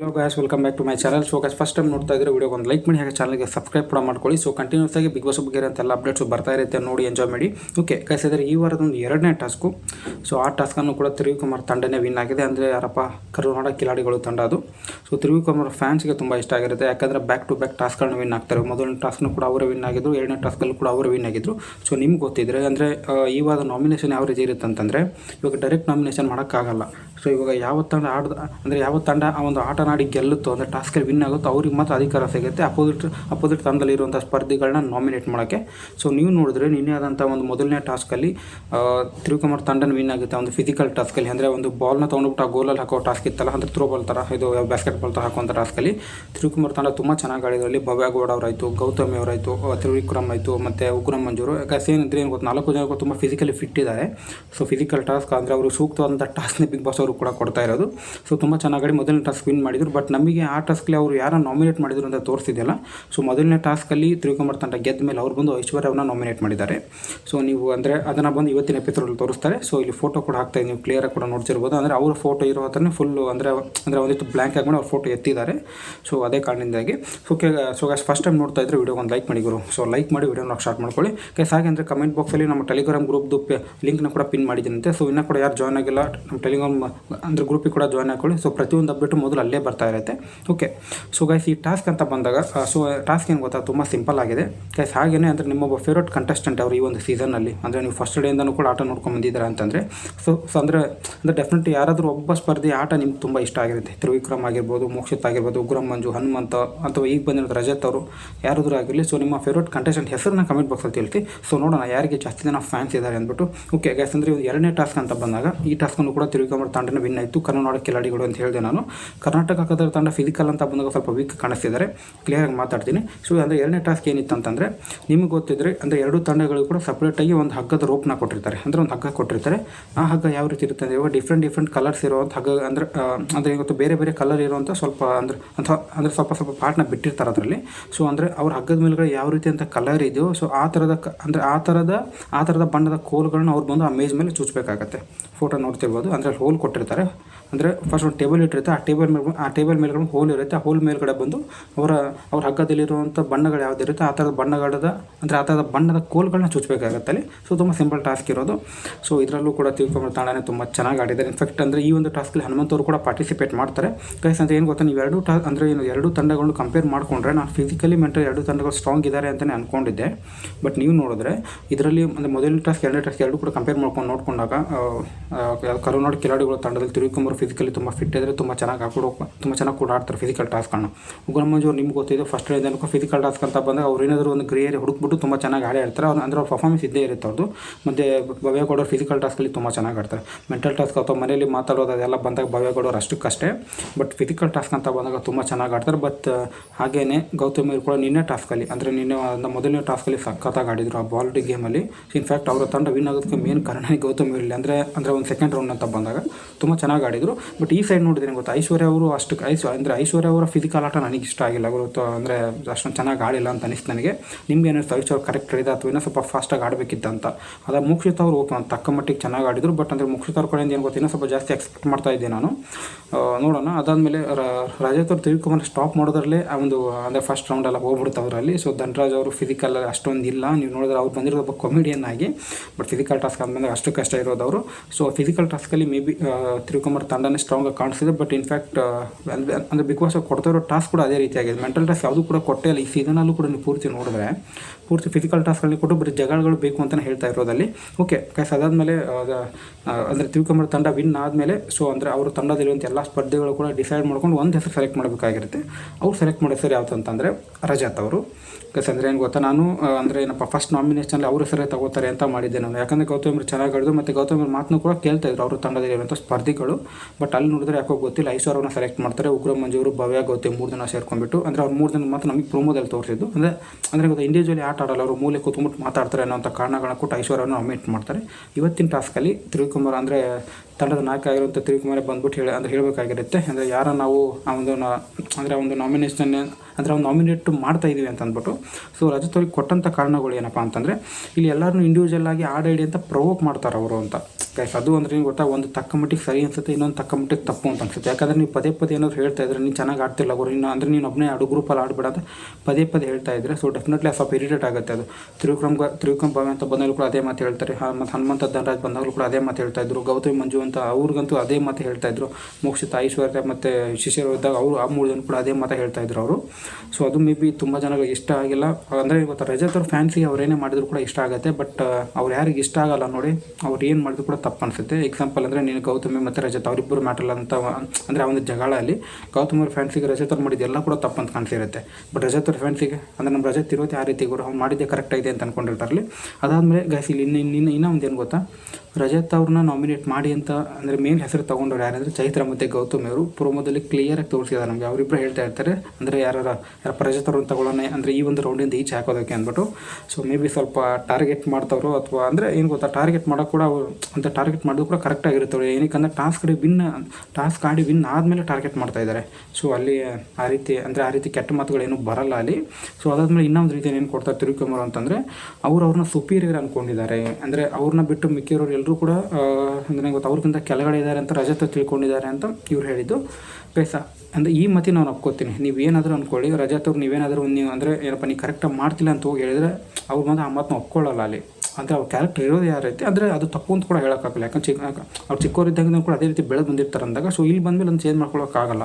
Hello guys welcome back to my channel so guys first time ನೋಡ್ತಾ ಇದ್ರೆ video ಒಂದು like ಮಾಡಿ, ಹಾಗೆ ಚಾನಲ್ಗೆ ಸಬ್ಸ್ಕ್ರೈಬ್ ಕೂಡ ಮಾಡ್ಕೊಳ್ಳಿ. ಸೊ ಕಂಟಿನ್ಯೂಸ್ ಆಗಿ ಬಿಗ್ ಬಾಸ್ ಬಗ್ಗೆ ಇರೋಂಥ ಎಲ್ಲ ಅಪ್ಡೇಟ್ಸ್ ಬರ್ತಾ ಇರುತ್ತೆ, ನೋಡಿ ಎಂಜಾಯ್ ಮಾಡಿ. ಓಕೆ ಗಾಯ್ಸ್ ಇದ್ರೆ ಈ ವಾರದ ಒಂದು ಎರಡನೇ ಟಾಸ್ಕು ಸೊ ಆ ಟಾಸ್ಕನ್ನು ಕೂಡ ತಿರುವಿಕುಮಾರ್ ತಂಡನೇ ವಿನ್ ಆಗಿದೆ. ಅಂದರೆ ಯಾರಪ್ಪ ಕರುನಾಡ ಕಿಲಾಡಿಗಳು ತಂಡ ಅದು. ಸೊ ಫ್ಯಾನ್ಸ್ ಫ್ಯಾನ್ಸ್ಗೆ ತುಂಬ ಇಷ್ಟ ಆಗಿರುತ್ತೆ. ಯಾಕಂದರೆ ಬ್ಯಾಕ್ ಟು ಬ್ಯಾಕ್ ಟಾಸ್ಕ್ಗಳನ್ನ ವಿನ್ ಆಗ್ತಾರೆ. ಮೊದಲನೇ ಟಾಸ್ಕ್ನು ಕೂಡ ಅವರು ವಿನ್ ಆಗಿದ್ರು, ಎರಡನೇ ಟಾಸ್ಕಲ್ಲೂ ಕೂಡ ಅವರು ವಿನ್ ಆಗಿದ್ರು. ಸೊ ನಿಮ್ಗೆ ಗೊತ್ತಿದ್ರೆ, ಅಂದರೆ ಈ ವಾರ ನಾಮಿನೇಷನ್ ಯಾವ ರೀತಿ ಇರುತ್ತೆ ಅಂತಂದರೆ, ಇವಾಗ ಡೈರೆಕ್ಟ್ ನಾಮಿನೇಷನ್ ಮಾಡೋಕ್ಕಾಗಲ್ಲ. ಸೊ ಇವಾಗ ಯಾವ ತಂಡ ಆಡ್ದ, ಅಂದರೆ ಯಾವ ತಂಡ ಆ ಒಂದು ಆಟನಾಡಿ ಗೆಲ್ಲುತ್ತೋ ಅಂದರೆ ಟಾಸ್ಕಲ್ಲಿ ವಿನ್ ಆಗುತ್ತೋ ಅವ್ರಿಗೆ ಮಾತ್ರ ಅಧಿಕಾರ ಸಿಗುತ್ತೆ. ಅಪೋಸಿಟ್ ಅಪೋಸಿಟ್ ತಂಡದಲ್ಲಿ ಇರುವಂಥ ಸ್ಪರ್ಧಿಗಳನ್ನ ನಾಮಿನೇಟ್ ಮಾಡೋಕ್ಕೆ. ಸೊ ನೀವು ನೋಡಿದ್ರೆ ನಿನ್ನೆ ಆದಂಥ ಒಂದು ಮೊದಲನೇ ಟಾಸ್ಕಲ್ಲಿ ತಿರುಕುಮಾರ್ ತಂಡನ ವಿನ್ ಆಗುತ್ತೆ. ಒಂದು ಫಿಸಿಕಲ್ ಟಾಸ್ಕಲ್ಲಿ ಅಂದರೆ ಒಂದು ಬಾಲ್ನ ತೊಗೊಂಡ್ಬಿಟ್ಟು ಆ ಗೋಲಲ್ಲಿ ಹಾಕೋ ಟಾಸ್ಕ್ ಇತ್ತಲ್ಲ, ಅಂದರೆ ಥ್ರೋ ಬಾಲ್ ಥರ ಇದು ಬ್ಯಾಸ್ಕೆಟ್ ಬಾಲ್ ಥರ ಟಾಸ್ಕಲ್ಲಿ ತಿರುಕುಮಾರ್ ತಂಡ ತುಂಬ ಚೆನ್ನಾಗಿ ಆಡಿದ್ರಲ್ಲಿ ಭವ್ಯ ಗೌಡ ಅವರಾಯಿತು, ಗೌತಮಿ ಅವರಾಯಿತು ತ್ರಿವಿಕ್ರಮ್ ಆಯಿತು, ಮತ್ತು ಉಗ್ರಂ ಮಂಜೂರು. ಯಾಕಂದ್ರೆ ಏನಿದ್ರೆ ಏನು ಗೊತ್ತು, ನಾಲ್ಕು ಜನ ತುಂಬ ಫಿಸಿಕಲಿ ಫಿಟ್ ಇದ್ದಾರೆ. ಸೊ ಫಿಸಿಕಲ್ ಟಾಸ್ಕ್ ಅಂದರೆ ಅವರು ಸೂಕ್ತವಾದಂಥ ಟಾಸ್ಕ್ನೇ ಬಿಗ್ ಬಾಸ್ ಅವರು ಕೂಡ ಕೊಡ್ತಾ ಇರೋದು. ಸೊ ತುಂಬ ಚೆನ್ನಾಗಿ ಮೊದಲನೇ ಟಾಸ್ಕ್ ವಿನ್ ಮಾಡಿದ್ರು. ಬಟ್ ನಮಗೆ ಆ ಟಾಸ್ಕಲ್ಲಿ ಅವರು ಯಾರು ನಾಮಿನೇಟ್ ಮಾಡಿದ್ರು ಅಂತ ತೋರಿಸಿದೆಯಲ್ಲ ಸೊ ಮೊದಲನೇ ಟಾಸ್ಕಲ್ಲಿ ತ್ರಿಕುಮಾರ್ ತಂಡ ಗೆದ್ದ ಮೇಲೆ ಅವ್ರು ಬಂದು ಐಶ್ವರ್ಯವನ್ನ ನಾಮಿನೇಟ್ ಮಾಡಿದ್ದಾರೆ. ಸೊ ನೀವು ಅಂದರೆ ಅದನ್ನು ಬಂದು ಇವತ್ತಿನ ಎಪಿಸೋಡಲ್ಲಿ ತೋರಿಸ್ತಾರೆ. ಸೊ ಇಲ್ಲಿ ಫೋಟೋ ಕೂಡ ಹಾಕ್ತಾ ನೀವು ಕ್ಲಿಯರಾಗಿ ಕೂಡ ನೋಡ್ತಿರ್ಬೋದು ಅಂದರೆ ಅವ್ರ ಫೋಟೋ ಇರೋ ಹತ್ರನೇ ಫುಲ್ಲು ಅಂದರೆ ಅಂದರೆ ಒಂದಿಷ್ಟು ಬ್ಲ್ಯಾಂಕ್ ಆಗಿಬಿಟ್ಟು ಅವ್ರ ಫೋಟೋ ಎತ್ತಿದ್ದಾರೆ. ಸೊ ಅದೇ ಕಾರಣದಿಂದಾಗಿ. ಸೊ ಸೊ ಫಸ್ಟ್ ಟೈಮ್ ನೋಡ್ತಾ ಇದ್ರೆ ವಿಡಿಯೋ ಒಂದು ಲೈಕ್ ಮಾಡಿ ಗುರು. ಸೊ ಲೈಕ್ ಮಾಡಿ ವಿಡಿಯೋನ ಸ್ಟಾರ್ಟ್ ಮಾಡ್ಕೊಳ್ಳಿ. ಕೇಸ್ ಹಾಗೆ ಅಂದರೆ ಕಮೆಂಟ್ ಬಾಕ್ಸಲ್ಲಿ ನಮ್ಮ ಟೆಲಿಗ್ರಾಮ್ ಗ್ರೂಪ್ದು ಲಿಂಕ್ನ ಕೂಡ ಪಿನ್ ಮಾಡಿದ್ದೀನಂತೆ ಸೊ ಇನ್ನೂ ಕೂಡ ಯಾರು ಜಾಯ್ನ್ ಆಗಿಲ್ಲ, ನಮ್ಮ ಟೆಲಿಗ್ರಾಮ್ ಅಂದರೆ ಗ್ರೂಪಿಗೆ ಕೂಡ ಜಾಯ್ನ್ ಹಾಕೊಳ್ಳಿ ಸೊ ಪ್ರತಿಯೊಂದು ಅಪ್ಡೇಟು ಮೊದಲು ಅಲ್ಲೇ ಬರ್ತಾ ಇರುತ್ತೆ. ಓಕೆ ಸೊ ಗೈಸ್ ಈ ಟಾಸ್ಕ್ ಅಂತ ಬಂದಾಗ ಸೊ ಟಾಸ್ಕ್ ಏನು ಗೊತ್ತಾ? ತುಂಬ ಸಿಂಪಲ್ ಆಗಿದೆ. ಗೈಸ್ ಹಾಗೇನೆ ಅಂದರೆ ನಿಮ್ಮೊಬ್ಬ ಫೇವ್ರೇಟ್ ಕಂಟೆಸ್ಟೆಂಟ್ ಅವರು ಈ ಒಂದು ಸೀಸನ್ನಲ್ಲಿ ಅಂದರೆ ನೀವು ಫಸ್ಟ್ ಡೇಯಿಂದನೂ ಕೂಡ ಆಟ ನೋಡ್ಕೊಂಡು ಬಂದಿದ್ದೀರಾ ಅಂತಂದರೆ ಸೊ ಸೊ ಅಂದರೆ ಅಂದರೆ ಡೆಫಿನೆಟ್ಲಿ ಯಾರಾದರೂ ಒಬ್ಬ ಸ್ಪರ್ಧೆ ಆಟ ನಿಮ್ಗೆ ತುಂಬ ಇಷ್ಟ ಆಗಿರುತ್ತೆ. ತ್ರಿವಿಕ್ರಮ್ ಆಗಿರ್ಬೋದು, ಮೋಕ್ಷಿತ್ ಆಗಿರ್ಬೋದು, ಉಗ್ರಂ, ಮಂಜು, ಹನುಮಂತ ಅಥವಾ ಈಗ ಬಂದಿರೋದು ರಜತ್ ಅವರು, ಯಾರಾದರೂ ಆಗಿರಲಿ ಸೊ ನಿಮ್ಮ ಫೇವ್ರೇಟ್ ಕಂಟೆಸ್ಟೆಂಟ್ ಹೆಸರನ್ನ ಕಮೆಂಟ್ ಬಾಕ್ಸಲ್ಲಿ ತಿಳಿಸಿ. ಸೊ ನೋಡೋಣ, ಯಾರಿಗೆ ಜಾಸ್ತಿ ಜನ ಫ್ಯಾನ್ಸ್ ಇದ್ದಾರೆ ಅಂದ್ಬಿಟ್ಟು. ಓಕೆ ಗ್ಯಾಸ್ ಅಂದರೆ ಇದು ಎರಡನೇ ಟಾಸ್ಕ್ ಅಂತ ಬಂದಾಗ, ಈ ಟಾಸ್ಕನ್ನು ಕೂಡ ತಿರುವಿಕಮರ್ ತಂಡನ ವಿನ್ ಆಯಿತು. ಕನ್ನಡ ಕಿಲಾಡಿಗಳು ಅಂತ ಹೇಳಿದೆ ನಾನು. ಕರ್ನಾಟಕ ಕದರ ತಂಡ ಫಿಸಿಕಲ್ ಅಂತ ಬಂದಾಗ ಸ್ವಲ್ಪ ವೀಕ್ ಕಾಣಿಸ್ತಿದ್ದಾರೆ. ಕ್ಲಿಯರಾಗಿ ಮಾತಾಡ್ತೀನಿ. ಸೊ ಅಂದರೆ ಎರಡನೇ ಟಾಸ್ಕ್ ಏನಿತ್ತು ಅಂತಂದರೆ, ನಿಮಗೆ ಗೊತ್ತಿದ್ರೆ, ಅಂದರೆ ಎರಡು ತಂಡಗಳು ಕೂಡ ಸಪ್ರೇಟಾಗಿ ಒಂದು ಹಗ್ಗದ ರೋಪ್ನ ಕೊಟ್ಟಿರ್ತಾರೆ. ಅಂದರೆ ಒಂದು ಹಗ್ಗ ಕೊಟ್ಟಿರ್ತಾರೆ. ಆ ಹಗ್ಗ ಯಾವ ರೀತಿ ಇರುತ್ತೆ ಅಂದರೆ ಡಿಫ್ರೆಂಟ್ ಡಿಫ್ರೆಂಟ್ ಕಲರ್ಸ್ ಇರುವಂಥ ಹಗ್ಗ, ಅಂದರೆ ಅಂದರೆ ಇವತ್ತು ಬೇರೆ ಬೇರೆ ಕಲರ್ ಇರುವಂಥ ಸ್ವಲ್ಪ, ಅಂದರೆ ಅಥವಾ ಅಂದರೆ ಸ್ವಲ್ಪ ಸ್ವಲ್ಪ ಪಾರ್ಟ್ನ ಬಿಟ್ಟಿರ್ತಾರೆ ಅದರಲ್ಲಿ. ಸೊ ಅಂದರೆ ಅವ್ರ ಹಗ್ಗದ ಮೇಲ್ಗಡೆ ಯಾವ ರೀತಿ ಅಂತ ಕಲರ್ ಇದೆಯೋ ಸೊ ಆ ಥರದ ಕ, ಅಂದರೆ ಆ ಥರದ ಆ ಥರದ ಬಣ್ಣದ ಕೋಲ್ಗಳನ್ನ ಅವ್ರು ಬಂದು ಆ ಮೇಜ್ ಮೇಲೆ ಚುಚ್ಚಬೇಕಾಗತ್ತೆ ಫೋಟೋ ನೋಡ್ತಿರ್ಬೋದು. ಅಂದರೆ ಹೋಲ್ ಕೊಟ್ಟಿರ್ತಾರೆ. ಅಂದರೆ ಫಸ್ಟ್ ಒಂದು ಟೇಬಲ್ ಇಟ್ಟಿರುತ್ತೆ. ಆ ಟೇಬಲ್ ಮೇಲೆ ಆ ಟೇಬಲ್ ಮೇಲ್ಗಡೆ ಹೋಲ್ ಇರುತ್ತೆ. ಆ ಹೋಲ್ ಮೇಲ್ಗಡೆ ಬಂದು ಅವರ, ಅವ್ರ ಹಗ್ಗದಲ್ಲಿರುವಂಥ ಬಣ್ಣಗಳು ಯಾವುದಿರುತ್ತೆ ಆ ಥರದ ಬಣ್ಣಗಳದ, ಅಂದರೆ ಆ ಥರದ ಬಣ್ಣದ ಕೋಲ್ಗಳನ್ನ ಚುಚ್ಚಬೇಕಾಗತ್ತೆ ಅಲ್ಲಿ. ಸೊ ತುಂಬ ಸಿಂಪಲ್ ಟಾಸ್ಕ್ ಇರೋದು. ಸೊ ಇದರಲ್ಲೂ ಕೂಡ ತಿಳ್ಕೊಂಬ ತಾಣನೇ ತುಂಬ ಚೆನ್ನಾಗಿ ಆಡಿದ್ದಾರೆ. ಇನ್ಫ್ಯಾಕ್ಟ್ ಅಂದರೆ ಈ ಒಂದು ಟಾಸ್ಕಲ್ಲಿ ಹನುಮಂತವರು ಕೂಡ ಪಾರ್ಟಿಸಿಪೇಟ್ ಮಾಡ್ತಾರೆ. ಗೈಸ್ ಅಂತ ಏನು ಗೊತ್ತಾ? ನೀವು ಎರಡು ಟಾ ಅಂದರೆ ಏನು ಎರಡು ತಂಡಗಳನ್ನು ಕಂಪೇರ್ ಮಾಡಿಕೊಂಡ್ರೆ ನಾನು ಫಿಸಿಕಲಿ ಮೆಂಟಲ್ ಎರಡು ತಂಡಗಳು ಸ್ಟ್ರಾಂಗ್ ಇದ್ದಾರೆ ಅಂತಲೇ ಅಂದ್ಕೊಂಡಿದ್ದೆ ಬಟ್ ನೀವು ನೋಡಿದ್ರೆ ಇದರಲ್ಲಿ ಅಂದರೆ ಮೊದಲನೇ ಟಾಸ್ಕ್ ಎರಡನೇ ಟಾಸ್ಕ್ ಎರಡು ಕೂಡ ಕಂಪೇರ್ ಮಾಡ್ಕೊಂಡು ನೋಡಿಕೊಂಡಾಗ ಕರುನಾಡು ಕಿಲಾಡಿಗಳ ತಂಡದಲ್ಲಿ ತಿರುಗಿಕೊಂಬರು ಫಿಸಿಕಲಿ ತುಂಬ ಫಿಟ್ ಇದ್ದರೆ ತುಂಬ ಚೆನ್ನಾಗಿ ಹಾಕೊಂಡು ತುಂಬ ಚೆನ್ನಾಗಿ ಕೂಡ ಆಡ್ತಾರೆ ಫಿಸಿಕಲ್ ಟಾಸ್ಕನ್ನು ಉಗ್ರ ಮಂಜು ನಿಮ್ಗೆ ಗೊತ್ತಿದೆ ಫಸ್ಟ್ ಡೇದನೂ ಫಿಸಿಕಲ್ ಟಾಸ್ಕ್ ಅಂತ ಬಂದಾಗ ಅವ್ರು ಏನಾದರೂ ಒಂದು ಗ್ರೇ ಏರಿಯಾ ಹುಡುಕ್ಬಿಟ್ಟು ತುಂಬ ಚೆನ್ನಾಗಿ ಆಡಿ ಆಡ್ತಾರೆ. ಅವ್ರು ಅಂದರೆ ಅವ್ರ ಪರ್ಫಾರ್ಮೆನ್ಸ್ ಇದ್ದೇ ಇರುತ್ತೆ ಅವ್ರದ್ದು ಮತ್ತು ಭವ್ಯಗೌಡರು ಫಿಸಿಕಲ್ ಟಾಸ್ಕಲ್ಲಿ ತುಂಬ ಚೆನ್ನಾಗಿ ಆಡ್ತಾರೆ. ಮೆಂಟಲ್ ಟಾಸ್ಕ್ ಅಥವಾ ಮನೆಯಲ್ಲಿ ಮಾತಾಡೋದು ಅದೆಲ್ಲ ಬಂದಾಗ ಭವ್ಯಗೌಡರು ಅಷ್ಟಕ್ಕಷ್ಟೇ. ಬಟ್ ಫಿಸಿಕಲ್ ಟಾಸ್ಕ್ ಅಂತ ಬಂದಾಗ ತುಂಬ ಚೆನ್ನಾಗಿ ಆಡ್ತಾರೆ. ಬಟ್ ಹಾಗೇನೆ ಗೌತಮ್ ಕೂಡ ನಿನ್ನೆ ಟಾಸ್ಕಲ್ಲಿ ಅಂದರೆ ನಿನ್ನೆ ಮೊದಲನೇ ಟಾಸ್ಕಲ್ಲಿ ಸಖತ್ತಾಗಿ ಆಡಿದ್ರು ಆ ಬಾಲ್ಡ್ ಗೇಮಲ್ಲಿ ಇನ್ಫ್ಯಾಕ್ಟ್ ಅವರ ತಂಡ ವಿನ್ ಆಗೋದಕ್ಕೆ ಮೇನ್ ಕಾರಣ ಗೌತಮ್ ಇರಲಿ. ಅಂದರೆ ಅಂದರೆ ಒಂದು ಸೆಕೆಂಡ್ ರೌಂಡ್ ಅಂತ ಬಂದಾಗ ತುಂಬ ಚೆನ್ನಾಗಿ ಆಡಿದರು. ಬಟ್ ಈ ಸೈಡ್ ನೋಡಿದ್ರೆ ಗೊತ್ತಾ, ಐಶ್ವರ್ಯ ಅವರು ಅಷ್ಟು ಐಶ್ ಅಂದರೆ ಐಶ್ವರ್ಯ ಅವರ ಫಿಸಿಕಲ್ ಆಟ ನನಗೆ ಇಷ್ಟ ಆಗಿಲ್ಲ ಗೊತ್ತು ಅಂದರೆ ಅಷ್ಟೊಂದು ಚೆನ್ನಾಗಿ ಆಡಿಲ್ಲ ಅಂತ ಅನಿಸ್ತು ನನಗೆ. ನಿಮ್ಗೆ ಏನಿಸ್ತು ಐಶ್ವರ್ಯ ಕರೆಕ್ಟ್ ಆಡಿದ ಅಥವಾ ಇನ್ನೂ ಸ್ವಲ್ಪ ಫಾಸ್ಟಾಗಿ ಆಡಬೇಕಿತ್ತು ಅಂತ. ಅದ ಮುಕ್ಷಿತ್ ಅವರು ಓಕೆ ತಕ್ಕ ಮಟ್ಟಿಗೆ ಚೆನ್ನಾಗಿ ಆಡಿದ್ರು. ಬಟ್ ಅಂದರೆ ಮುಕ್ಷಿತ್ ಅವ್ರ ಕಡೆಯಿಂದ ಏನು ಗೊತ್ತು ಸ್ವಲ್ಪ ಜಾಸ್ತಿ ಎಕ್ಸ್ಪೆಕ್ಟ್ ಮಾಡ್ತಾ ಇದ್ದೆ ನಾನು. ನೋಡೋಣ. ಅದಾದಮೇಲೆ ರಜತ್ ಅವರು ತಿಳ್ಕೊಂಬಂದ್ರೆ ಸ್ಟಾಪ್ ಮಾಡೋದ್ರಲ್ಲೇ ಆ ಒಂದು, ಅಂದರೆ ಫಸ್ಟ್ ರೌಂಡ್ ಎಲ್ಲ ಹೋಗ್ಬಿಡ್ತು ಅವರಲ್ಲಿ. ಸೊ ಧನರಾಜ್ ಅವರು ಫಿಸಿಕಲ್ ಅಷ್ಟೊಂದು ಇಲ್ಲ. ನೀವು ನೋಡಿದ್ರೆ ಅವ್ರು ಬಂದಿರೋದು ಒಬ್ಬ ಕಾಮಿಡಿಯನ್ ಆಗಿ. ಬಟ್ ಫಿಸಿಕಲ್ ಟಾಸ್ಕ್ ಆದಮೇಲೆ ಅಷ್ಟು ಕಷ್ಟ ಇರೋದು ಅವರು. ಸೊ ಫಿಸಿಕಲ್ ಟಾಸ್ಕಲ್ಲಿ ಮೇ ಬಿ ತಿರುಕುಮಾರ್ ತಂಡನೇ ಸ್ಟ್ರಾಂಗಾಗಿ ಕಾಣಿಸ್ತಿದೆ. ಬಟ್ ಇನ್ಫ್ಯಾಕ್ಟ್ ಅಂದರೆ ಬಿಗ್ ಬಾಸ್ ಕೊಡ್ತಾ ಇರೋ ಟಾಸ್ಕ್ ಕೂಡ ಅದೇ ರೀತಿಯಾಗಿದೆ. ಮೆಂಟಲ್ ಟಾಸ್ಕ್ ಯಾವುದೂ ಕೂಡ ಕೊಟ್ಟೇ ಇಲ್ಲ. ಈ ಸೀಸನಲ್ಲೂ ಕೂಡ ನೀವು ಪೂರ್ತಿ ನೋಡಿದ್ರೆ, ಪೂರ್ತಿ ಫಿಸಿಕಲ್ ಟಾಸ್ಕಲ್ಲಿ ಕೊಟ್ಟು ಬರೀ ಜಗಳಗಳು ಬೇಕು ಅಂತಲೇ ಹೇಳ್ತಾ ಇರೋದಲ್ಲಿ. ಓಕೆ ಕೈಸ್ ಅದಾದಮೇಲೆ ಅಂದರೆ ತಿಳ್ಕೊಂಬರ ತಂಡ ವಿನ್ ಆದಮೇಲೆ ಸೊ ಅಂದರೆ ಅವರು ತಂಡದಲ್ಲಿರುವಂಥ ಎಲ್ಲ ಸ್ಪರ್ಧೆಗಳು ಕೂಡ ಡಿಸೈಡ್ ಮಾಡ್ಕೊಂಡು ಒಂದು ಹೆಸರು ಸೆಲೆಕ್ಟ್ ಮಾಡಬೇಕಾಗಿರುತ್ತೆ. ಅವ್ರು ಸೆಲೆಕ್ಟ್ ಮಾಡೋ ಹೆಸರು ಯಾವುದು ಅಂತಂದರೆ ರಜತ್ ಅವರು. ಕೈಸ್ ಅಂದರೆ ಏನು ಗೊತ್ತಾ? ನಾನು ಅಂದರೆ ಏನಪ್ಪ ಫಸ್ಟ್ ನಾಮಿನೇಷನಲ್ಲಿ ಅವ್ರ ಹೆಸರೇ ತಗೋತಾರೆ ಅಂತ ಮಾಡಿದ್ದೆ ನಾನು. ಯಾಕಂದರೆ ಗೌತಮ್ ಚೆನ್ನಾಗಿ ಆಡಿದ್ರು ಮತ್ತು ಗೌತಮ್ ಮಾತನ್ನು ಕೂಡ ಕೇಳ್ತಾ ಇದ್ರು ಅವರು ತಂಡದಲ್ಲಿರುವಂಥ ಸ್ಪರ್ಧಿಗಳು. ಬಟ್ ಅಲ್ಲಿ ನೋಡಿದ್ರೆ ಯಾಕೋ ಗೊತ್ತಿಲ್ಲ ಐಶ್ವರ್ಯವ್ರನ್ನ ಸೆಲೆಕ್ಟ್ ಮಾಡ್ತಾರೆ, ಉಗ್ರ ಮಂಜೂರು ಭವ್ಯ, ಗೌತಮ್ ಮೂರು ಜನ ಸೇರ್ಕೊಂಡ್ಬಿಟ್ಟು, ಅಂದರೆ ಅವ್ರು ಮೂರು ಜನ ಮಾತ್ರ ನಮಗೆ ಪ್ರೊಮೋದಲ್ಲಿ ತೋರಿಸಿದ್ದು. ಅಂದರೆ ಅಂದರೆ ಗೊತ್ತಾ ಇಂಡಿವಿಜುವಲಿ ಆಟ ಆಡಲ್ಲ, ಅವರು ಮೂಲೆ ಕೂತ್ಕೊಂಡ್ಬಿಟ್ಟು ಮಾತಾಡ್ತಾರೆ ಅನ್ನೋಂಥ ಕಾರಣಗಳನ್ನ ಕೊಟ್ಟು ಐಶ್ವರ್ಯವನ್ನು ಅಮಿಟ್ ಮಾಡ್ತಾರೆ. ಇವತ್ತಿನ ಟಾಸ್ಕಲ್ಲಿ ತ್ರಿವಿಕುಮಾರ್ ಅಂದರೆ ತಂಡದ ನಾಯಕ ಆಗಿರುವಂಥ ತಿರುಗುಮಾರೇ ಬಂದ್ಬಿಟ್ಟು ಹೇಳಿ ಅಂದರೆ ಹೇಳಬೇಕಾಗಿರುತ್ತೆ. ಅಂದರೆ ಯಾರ ನಾವು ಆ ಒಂದು ಅಂದರೆ ಒಂದು ನಾಮಿನೇಷನ್ ಅಂದರೆ ಅವ್ನು ನಾಮಿನೇಟ್ ಮಾಡ್ತಾ ಇದೀವಿ ಅಂತ ಅಂದ್ಬಿಟ್ಟು. ಸೊ ರಜತ್ ಅವ್ರಿಗೆ ಕೊಟ್ಟಂಥ ಕಾರಣಗಳು ಏನಪ್ಪ ಅಂತಂದರೆ, ಇಲ್ಲಿ ಎಲ್ಲರೂ ಇಂಡಿವಿಜುವಲ್ ಆಗಿ ಆಡಾಡಿ ಅಂತ ಪ್ರವೋಕ್ ಮಾಡ್ತಾರೆ ಅವರು ಅಂತ. ಗೈಸ್ ಅದು ಅಂದ್ರೆ ಏನು ಗೊತ್ತಾ, ಒಂದು ತಕ್ಕ ಮಟ್ಟಿಗೆ ಸರಿ ಅನ್ಸುತ್ತೆ, ಇನ್ನೊಂದು ತಕ್ಕ ಮಟ್ಟಿಗೆ ತಪ್ಪು ಅಂತ ಅನ್ಸುತ್ತೆ. ಯಾಕಂದ್ರೆ ನೀವು ಪದೇ ಪದೇ ಏನಾದ್ರು ಹೇಳ್ತಾ ಇದ್ರೆ, ನೀನು ಚೆನ್ನಾಗಿ ಆಡ್ತಿಲ್ಲ ಗುರು, ಇನ್ನು ಅಂದರೆ ನೀನು ಒಬ್ಬನೇ ಆಡು ಗ್ರೂಪಲ್ಲಿ ಆಡಬೇಡ ಅಂತ ಪದೇ ಪದೇ ಹೇಳ್ತಾ ಇದ್ರೆ ಸೊ ಡೆಫಿನೆಟ್ಲಿ ಸ್ವಲ್ಪ ಇರಿಟೇಟ್ ಆಗುತ್ತೆ ಅದು. ತ್ರಿವಿಕ್ರಮ್ ತ್ರಿವಿಕ್ರಮ್ ಭವ್ಯ ಅಂತ ಬಂದಾಗಲೂ ಕೂಡ ಅದೇ ಮಾತು ಹೇಳ್ತಾರೆ. ಮತ್ತು ಹನುಮಂತ ಧನರಾಜ್ ಬಂದಾಗಲೂ ಕೂಡ ಅದೇ ಮಾತು ಹೇಳ್ತಾ ಇದ್ರು. ಗೌತಮಿ ಮಂಜು ಅಂತ ಅವ್ರಿಗಂತೂ ಅದೇ ಮಾತು ಹೇಳ್ತಾ ಇದ್ರು. ಮೋಕ್ಷಿತ ಐಶ್ವರ್ಯ ಮತ್ತು ಶಿಷ್ಯರು ಇದ್ದಾಗ ಅವರು, ಆ ಮೂರು ಜನ ಕೂಡ ಅದೇ ಮಾತು ಹೇಳ್ತಾ ಇದ್ರು ಅವರು. ಸೊ ಅದು ಮೇ ಬಿ ತುಂಬ ಜನಗಳಿಗೆ ಇಷ್ಟ ಆಗಿಲ್ಲ. ಅಂದರೆ ಇವತ್ತು ರಜತ್ ಅವ್ರ ಫ್ಯಾನ್ಸಿಗೆ ಅವ್ರು ಏನೇ ಮಾಡಿದ್ರು ಕೂಡ ಇಷ್ಟ ಆಗುತ್ತೆ ಬಟ್ ಅವ್ರು ಯಾರಿಗೆ ಇಷ್ಟ ಆಗಲ್ಲ ನೋಡಿ, ಅವ್ರು ಏನು ಮಾಡಿದ್ರು ಕೂಡ ತಪ್ಪು ಅನಿಸುತ್ತೆ. ಎಕ್ಸಾಂಪಲ್ ಅಂದರೆ ನೀನು ಗೌತಮಿ ಮತ್ತು ರಜತ್ ಅವರಿಬ್ಬರು ಮ್ಯಾಟ್ರಲ್ಲ ಅಂತ ಅಂದರೆ ಆ ಒಂದು ಜಗಳ ಅಲ್ಲಿ ಗೌತಮ್ ಅವ್ರ ಫ್ಯಾನ್ಸಿಗೆ ರಜತ್ ಅವ್ರು ಮಾಡಿದ್ದು ಎಲ್ಲ ಕೂಡ ತಪ್ಪು ಅಂತ ಕಾಣಿಸಿರುತ್ತೆ. ಬಟ್ ರಜತ್ ಅವ್ರ ಫ್ಯಾನ್ಸಿಗೆ ಅಂದರೆ ನಮ್ಮ ರಜತ್ ಇರೋದು ಯಾವ ರೀತಿ ಕೂಡ ಅವ್ನು ಮಾಡಿದ್ದೆ ಕರೆಕ್ಟ್ ಆಗಿದೆ ಅಂತ ಅನ್ಕೊಂಡಿರ್ತಾರಲ್ಲಿ. ಅದಾದಮೇಲೆ ಗೈಸ್ ಇಲ್ಲಿ ಇನ್ನು ಇನ್ನು, ಇನ್ನೂ ಒಂದು ಏನು ಗೊತ್ತಾ? ರಜತ್ ಅವ್ರನ್ನ ನಾಮಿನೇಟ್ ಮಾಡಿ ಅಂತ, ಅಂದರೆ ಮೇನ್ ಹೆಸರು ತೊಗೊಂಡವ್ರು ಯಾರಂದರೆ ಚೈತ್ರ ಮತ್ತು ಗೌತಮ್ ಅವರು ಪ್ರೋಮೋದಲ್ಲಿ ಕ್ಲಿಯರಾಗಿ ತೋರಿಸಿದ್ದಾರೆ ನಮಗೆ. ಅವರಿಬ್ಬರು ಹೇಳ್ತಾ ಇರ್ತಾರೆ, ಅಂದರೆ ಯಾರು ಯಾರ ರಜತ್ ಅವ್ರನ್ನ ತಗೊಳ್ಳೋಣ, ಅಂದರೆ ಈ ಒಂದು ರೌಂಡಿಂದ ಈಚೆ ಹಾಕೋದಕ್ಕೆ ಅಂದ್ಬಿಟ್ಟು. ಸೊ ಮೇ ಬಿ ಸ್ವಲ್ಪ ಟಾರ್ಗೆಟ್ ಮಾಡ್ತವ್ರು ಅಥವಾ, ಅಂದರೆ ಏನು ಗೊತ್ತಾ? ಟಾರ್ಗೆಟ್ ಮಾಡೋಕೆ ಕೂಡ ಅವರು ಅಂತ ಟಾರ್ಗೆಟ್ ಮಾಡೋದು ಕೂಡ ಕರೆಕ್ಟ್ ಆಗಿರುತ್ತೆ ಏನಕ್ಕೆ ಟಾಸ್ಕ್ ಟಾಸ್ಕ್ ವಿನ್ ಟಾಸ್ಕ್ ಆಡಿ ವಿನ್ ಆದಮೇಲೆ ಟಾರ್ಗೆಟ್ ಮಾಡ್ತಾ ಇದ್ದಾರೆ ಸೊ ಅಲ್ಲಿ ಆ ರೀತಿ, ಅಂದರೆ ಆ ರೀತಿ ಕೆಟ್ಟ ಮಾತುಗಳೇನು ಬರಲ್ಲ ಅಲ್ಲಿ. ಸೊ ಅದಾದಮೇಲೆ ಇನ್ನೊಂದು ರೀತಿ ಏನು ಕೊಡ್ತಾರೆ ತಿರುಕುಮಾರ್ ಅಂತಂದರೆ, ಅವ್ರು ಅವ್ರನ್ನ ಸುಪೀರಿಯರ್ ಅಂದ್ಕೊಂಡಿದ್ದಾರೆ ಅಂದರೆ ಅವ್ರನ್ನ ಬಿಟ್ಟು ಮಿಕ್ಕಿರೋರು ಎಲ್ಲರೂ ಕೂಡ ಅಂದರೆ ಗೊತ್ತು, ಅವ್ರಿಗಿಂತ ಕೆಳಗಡೆ ಇದ್ದಾರೆ ಅಂತ ರಜತ ತಿಳ್ಕೊಂಡಿದ್ದಾರೆ ಅಂತ ಇವ್ರು ಹೇಳಿದ್ದು. ಪೇಸ, ಅಂದರೆ ಈ ಮತಿ ನಾನು ಒಪ್ಕೋತೀನಿ. ನೀವೇನಾದರೂ ಅಂದ್ಕೊಳ್ಳಿ ರಜತ್ ಅವ್ರು ನೀವೇನಾದರೂ ನೀವು, ಅಂದರೆ ಏನಪ್ಪ, ನೀವು ಕರೆಕ್ಟಾಗಿ ಮಾಡ್ತಿಲ್ಲ ಅಂತ ಹೋಗಿ ಹೇಳಿದ್ರೆ, ಅವ್ರು ಮಾತ್ರ ಆ ಮಾತನ್ನ ಒಪ್ಕೊಳ್ಳಲ್ಲ ಅಲ್ಲಿ. ಅಂದರೆ ಅವ್ರ ಕ್ಯಾರೆಕ್ಟರ್ ಇರೋದು ಯಾವ ರೀತಿ ಅಂದರೆ ಅದು ತಪ್ಪು ಅಂತ ಕೂಡ ಹೇಳೋಕ್ಕಾಗಲ್ಲ. ಯಾಕಂದ್ರೆ ಚಿಕ್ಕ ಅವ್ರು ಚಿಕ್ಕವರಿದ್ದಾಗ ಕೂಡ ಅದೇ ರೀತಿ ಬೆಳೆದು ಬಂದಿರ್ತಾರೆ ಅಂದಾಗ ಸೊ ಇಲ್ಲಿ ಬಂದಮೇಲೆ ಅದನ್ನು ಚೇಂಜ್ ಮಾಡ್ಕೊಳ್ಳೋಕ್ಕಾಗಲ್ಲ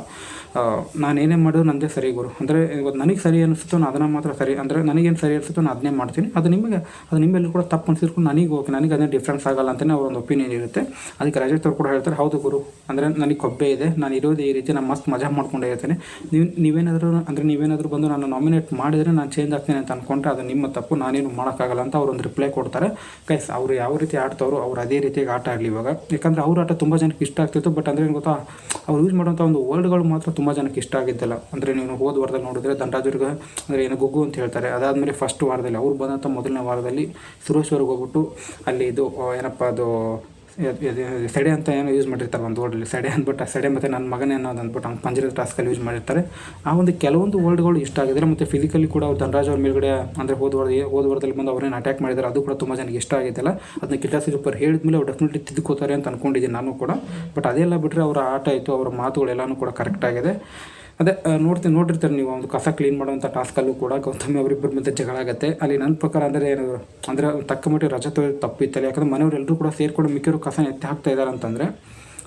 ನಾನು ಏನೇ ಮಾಡಿದ್ರು ನಂದೇ ಸರಿ ಗುರು. ಅಂದರೆ ಇವತ್ತು ನನಗೆ ಸರಿ ಅನಿಸುತ್ತೋ ನಾನು ಅದನ್ನು ಮಾತ್ರ ಸರಿ ಅಂದರೆ ನನಗೇನು ಸರಿ ಅನಿಸುತ್ತೋ ನಾನು ಅದನ್ನೇ ಮಾಡ್ತೀನಿ. ಅದು ನಿಮಗೆ ಅದು ನಿಮ್ಮೆಲ್ಲೂ ಕೂಡ ತಪ್ಪು ಅನಿಸಿದ್ರು ನನಗೆ ಓಕೆ ನನಗೆ ಅದೇ ಡಿಫ್ರೆನ್ಸ್ ಆಗಲ್ಲ ಅಂತಲೇ ಒಂದು ಒಪಿನಿಯನ್ ಇರುತ್ತೆ. ಅದಕ್ಕೆ ರಜತ್ ಅವ್ರು ಕೂಡ ಹೇಳ್ತಾರೆ, ಹೌದು ಗುರು. ಅಂದರೆ ನನಗೆ ಕೊಬ್ಬೆ ಇದೆ. ನಾನು ಇರೋದು ಈ ರೀತಿ. ನಾನು ಮಸ್ತ್ ಮಜಾ ಮಾಡ್ಕೊಂಡೇ ಇರ್ತೇನೆ. ನೀವು ನೀವೇನಾದರೂ ಅಂದರೆ ನೀವೇನಾದರೂ ಬಂದು ನಾನು ನಾಮಿನೇಟ್ ಮಾಡಿದರೆ ನಾನು ಚೇಂಜ್ ಆಗ್ತೀನಿ ಅಂತ ಅಂದ್ಕೊಂಡ್ರೆ ಅದು ನಿಮ್ಮ ತಪ್ಪು. ನಾನೇನು ಮಾಡೋಕ್ಕಾಗಲ್ಲ ಅಂತ ಅವ್ರು ಒಂದು ರಿಪ್ಲೈ ಕೊಡ್ತಾರೆ. ಗೈಸ್ ಅವರು ಯಾವ ರೀತಿ ಆಡ್ತಾರೋ ಅವ್ರು ಅದೇ ರೀತಿಯಾಗಿ ಆಟ ಆಡಲಿ ಇವಾಗ. ಯಾಕಂದರೆ ಅವ್ರ ಆಟ ತುಂಬ ಜನಕ್ಕೆ ಇಷ್ಟ ಆಗ್ತಿತ್ತು ಬಟ್ ಅಂದರೆ ಏನು ಗೊತ್ತಾ, ಅವ್ರು ಯೂಸ್ ಮಾಡುವಂಥ ಒಂದು ವರ್ಡ್ಗಳು ಮಾತ್ರ ತುಂಬ ಜನಕ್ಕೆ ಇಷ್ಟ ಆಗಿದ್ದಿಲ್ಲ. ಅಂದರೆ ನೀವು ಹೋದ ವಾರದಲ್ಲಿ ನೋಡಿದ್ರೆ ದಂಡಾಜುರ್ಗ, ಅಂದರೆ ಏನು ಗುಗ್ಗು ಅಂತ ಹೇಳ್ತಾರೆ. ಅದಾದಮೇಲೆ ಫಸ್ಟ್ ವಾರದಲ್ಲಿ, ಅವ್ರು ಬಂದಂಥ ಮೊದಲನೇ ವಾರದಲ್ಲಿ ಸುರೇಶ್ವರ್ಗೆ ಹೋಗ್ಬಿಟ್ಟು ಅಲ್ಲಿ ಇದು, ಏನಪ್ಪ ಅದು ಸೆಡೆ ಅಂತ ಏನೋ ಯೂಸ್ ಮಾಡಿರ್ತಾರೆ ಒಂದು ವರ್ಡಲ್ಲಿ ಸೆಡೆ ಅಂದ್ಬಿಟ್ಟು, ಸೆಡೆ ಮತ್ತು ನನ್ನ ಮಗನೇ ಅನ್ನೋದು ಅಂದ್ಬಿಟ್ಟು ಅವ್ನು ಪಂಜರದ ಟಾಸ್ಕಲ್ಲಿ ಯೂಸ್ ಮಾಡಿರ್ತಾರೆ. ಆ ಒಂದು ಕೆಲವೊಂದು ವರ್ಡ್ಗಳು ಇಷ್ಟ ಆಗಿದ್ರೆ ಮತ್ತು ಫಿಸಿಕಲಿ ಕೂಡ ಅವ್ರು ಧನರಾಜ್ ಅವ್ರ ಮೇಲ್ಗಡೆ ಅಂದರೆ ಹೋದ ವಾರ ಹೋದ ವಾರದಲ್ಲಿ ಬಂದು ಅವರೇನು ಅಟ್ಯಾಕ್ ಮಾಡಿದ್ದಾರೆ ಅದು ಕೂಡ ತುಂಬ ಜನಕ್ಕೆ ಇಷ್ಟ ಆಗಿದ್ದಲ್ಲ ಅದನ್ನ ಕಿಟಾಸಿ ಸೂಪರ್ ಹೇಳಿದ್ಮೇಲೆ ಅವ್ರು ಡೆಫಿನೆಟ್ಲಿ ತಿದ್ಕೋತಾರೆ ಅಂತ ಅಂದ್ಕೊಂಡಿದ್ದೀನಿ ನಾನು ಕೂಡ. ಬಟ್ ಅದೆಲ್ಲ ಬಿಟ್ಟರೆ ಅವರ ಆಟ ಆಯಿತು, ಅವರ ಮಾತುಗಳೆಲ್ಲನೂ ಕೂಡ ಕರೆಕ್ಟ್ ಆಗಿದೆ. ಅದೇ ನೋಡ್ತೀನಿ, ನೋಡಿರ್ತಾರೆ ನೀವು, ಒಂದು ಕಸ ಕ್ಲೀನ್ ಮಾಡುವಂಥ ಟಾಸ್ಕಲ್ಲೂ ಕೂಡ ಗೌತಮಿ ಅವರಿಬ್ಬರ ಮಧ್ಯೆ ಜಗಳ ಆಗುತ್ತೆ. ಅಲ್ಲಿ ನನ್ನ ಪ್ರಕಾರ ಅಂದರೆ ಏನು ಅಂದರೆ ತಕ್ಕ ಮಟ್ಟಿಗೆ ರಜೆ ತಪ್ಪಿತ್ತಲ್ಲ. ಯಾಕಂದ್ರೆ ಮನೆಯವರೆಲ್ಲರೂ ಕೂಡ ಸೇರಿಕೊಂಡು ಮಿಕ್ಕಿರೋ ಕಸನ ಎತ್ತಿ ಹಾಕ್ತಾ ಇದ್ದಾರೆ ಅಂತಂದರೆ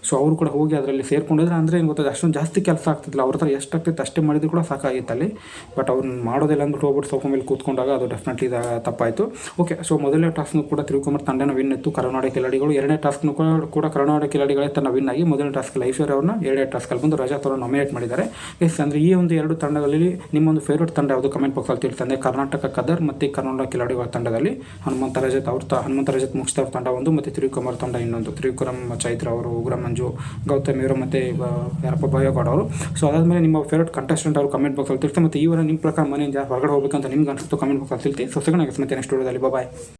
ಸೊ ಅವರು ಕೂಡ ಹೋಗಿ ಅದರಲ್ಲಿ ಸೇರ್ಕೊಂಡಿದ್ರೆ ಅಂದರೆ ಏನು ಗೊತ್ತದೆ, ಅಷ್ಟೊಂದು ಜಾಸ್ತಿ ಕೆಲಸ ಆಗ್ತಿಲ್ಲ ಅವ್ರ ಹತ್ರ ಎಷ್ಟು ಆಗ್ತೈತೆ ಅಷ್ಟೇ ಮಾಡಿದ್ರು ಕೂಡ ಸಾಕಾಗಿತ್ತು ಅಲ್ಲಿ. ಬಟ್ ಅವ್ರನ್ನ ಮಾಡೋದಿಲ್ಲ ಅಂದ್ಬಿಟ್ಟು ಹೋಗ್ಬಿಟ್ಟು ಸೋಫಾ ಮೇಲೆ ಕೂತ್ಕೊಂಡಾಗ ಅದು ಡೆಫಿನೆಟ್ಲಿ ತಪ್ಪಾಯಿತು. ಓಕೆ ಸೊ ಮೊದಲನೇ ಟಾಸ್ಕ್ನು ಕೂಡ ತಿರುಗುಮಾರ್ ತಂಡನ ವಿನ್ ಇತ್ತು. ಕರ್ನಾಟಕ ಕಿಲಾಡಿಗಳು ಎರಡನೇ ಟಾಸ್ಕ್ನು ಕೂಡ ಕೂಡ ಕರ್ನಾಟಕ ಕಿಲಾಡಿಗಳೇ ತನ್ನ ವಿನ್ ಆಗಿ ಮೊದಲನೇ ಟಾಸ್ಕ್ ಐಶ್ವರ್ಯ ಅವ್ರನ್ನ ಎರಡನೇ ಟಾಸ್ಕಲ್ಲಿ ಬಂದು ರಜಾತ್ ಅವ್ರನ್ನ ನಾಮಿನೇಟ್ ಮಾಡಿದ್ದಾರೆ. ಎಸ್ ಅಂದರೆ ಈ ಒಂದು ಎರಡು ತಂಡಗಳಲ್ಲಿ ನಿಮ್ಮೊಂದು ಫೇವ್ರೇಟ್ ತಂಡ ಯಾವುದು ಕಮೆಂಟ್ ಬಾಕ್ಸಲ್ಲಿ ತಿಳಿಸ್ತಂದೆ ಕರ್ನಾಟಕ ಕದರ್ ಮತ್ತು ಕರ್ನಾಟಕ ಕಿಲಾಡಿಗಳ ತಂಡದಲ್ಲಿ. ಹನುಮಂತ ರಜತ್ ಅವ್ರ ಹನುಮಂತ ರಜತ್ ಮುಗಿಸ್ತಾ ತಂಡ ಒಂದು, ಮತ್ತು ತಿರುಕುಮಾರ್ ತಂಡ ಇನ್ನೊಂದು. ತ್ರಿವಿಕ್ರಮ್ ಚೈತ್ರ ಅವರು ಉಗ್ರ ಮಂಜು ಗೌತಮ್ ಇವರು ಮತ್ತು ಯಾರಪ್ಪ ಭಯಗೌಡ ಅವರು. ಸೊ ಅದಾದಮೇಲೆ ನಿಮ್ಮ ಫೇವ್ರೇಟ್ ಕಂಟೆಸ್ಟೆಂಟ್ ಅವರು ಕಮೆಂಟ್ ಬಾಕ್ಸಲ್ಲಿ ತಿಳಿಸಿ, ಮತ್ತು ಈ ವಾರ ನಿಮ್ಮ ಪ್ರಕಾರ ಮನೆಯಿಂದ ಹೊರಗಡೆ ಹೋಗ್ಬೇಕಂತ ನಿಮ್ಗೆ ಅನಿಸುತ್ತೋ ಕಮೆಂಟ್ ಬಾಕ್ಸಲ್ಲಿ ತಿಳಿಸಿ. ಸೊ ಸಿಗೋಣ ಮತ್ತೆ ನೆಕ್ಸ್ಟ್ ವಿಡಿಯೋದಲ್ಲಿ ಬಾಯ್